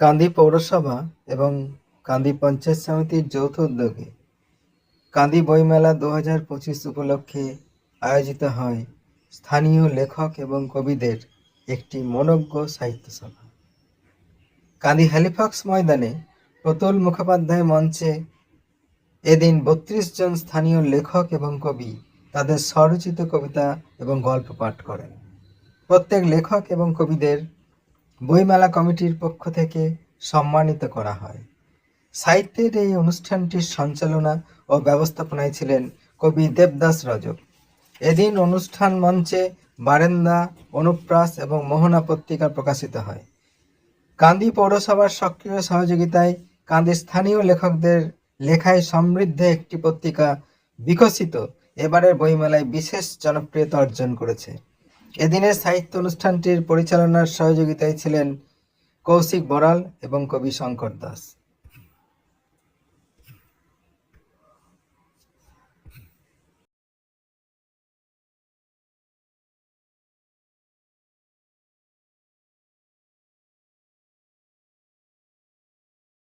কান্দি পৌরসভা এবং কান্দি পঞ্চায়েত সমিতির যৌথ উদ্যোগে কান্দি বইমেলা দু হাজার পঁচিশ উপলক্ষে আয়োজিত হয় স্থানীয় লেখক এবং কবিদের একটি মনজ্ঞ সাহিত্য সভা কান্দি হ্যালিফ্যাক্স ময়দানে প্রতুল মুখোপাধ্যায় মঞ্চে এদিন বত্রিশ জন স্থানীয় লেখক এবং কবি তাদের স্বরচিত কবিতা এবং গল্প পাঠ করেন। প্রত্যেক লেখক এবং কবিদের বইমেলা কমিটির পক্ষ থেকে সম্মানিত করা হয়। সাহিত্যের এই অনুষ্ঠানটির সঞ্চালনা ও ব্যবস্থাপনায় ছিলেন কবি দেবদাস রজক। এদিন অনুষ্ঠান মঞ্চে বারেন্দা, অনুপ্রাস এবং মোহনা পত্রিকা প্রকাশিত হয়। কান্দি পৌরসভার সক্রিয় সহযোগিতায় কান্দি স্থানীয় লেখকদের লেখায় সমৃদ্ধ একটি পত্রিকা বিকশিত এবারের বইমেলায় বিশেষ জনপ্রিয়তা অর্জন করেছে। এদিনের সাহিত্য অনুষ্ঠানটির পরিচালনার সহযোগিতায় ছিলেন কৌশিক বড়াল এবং কবি শঙ্কর দাস।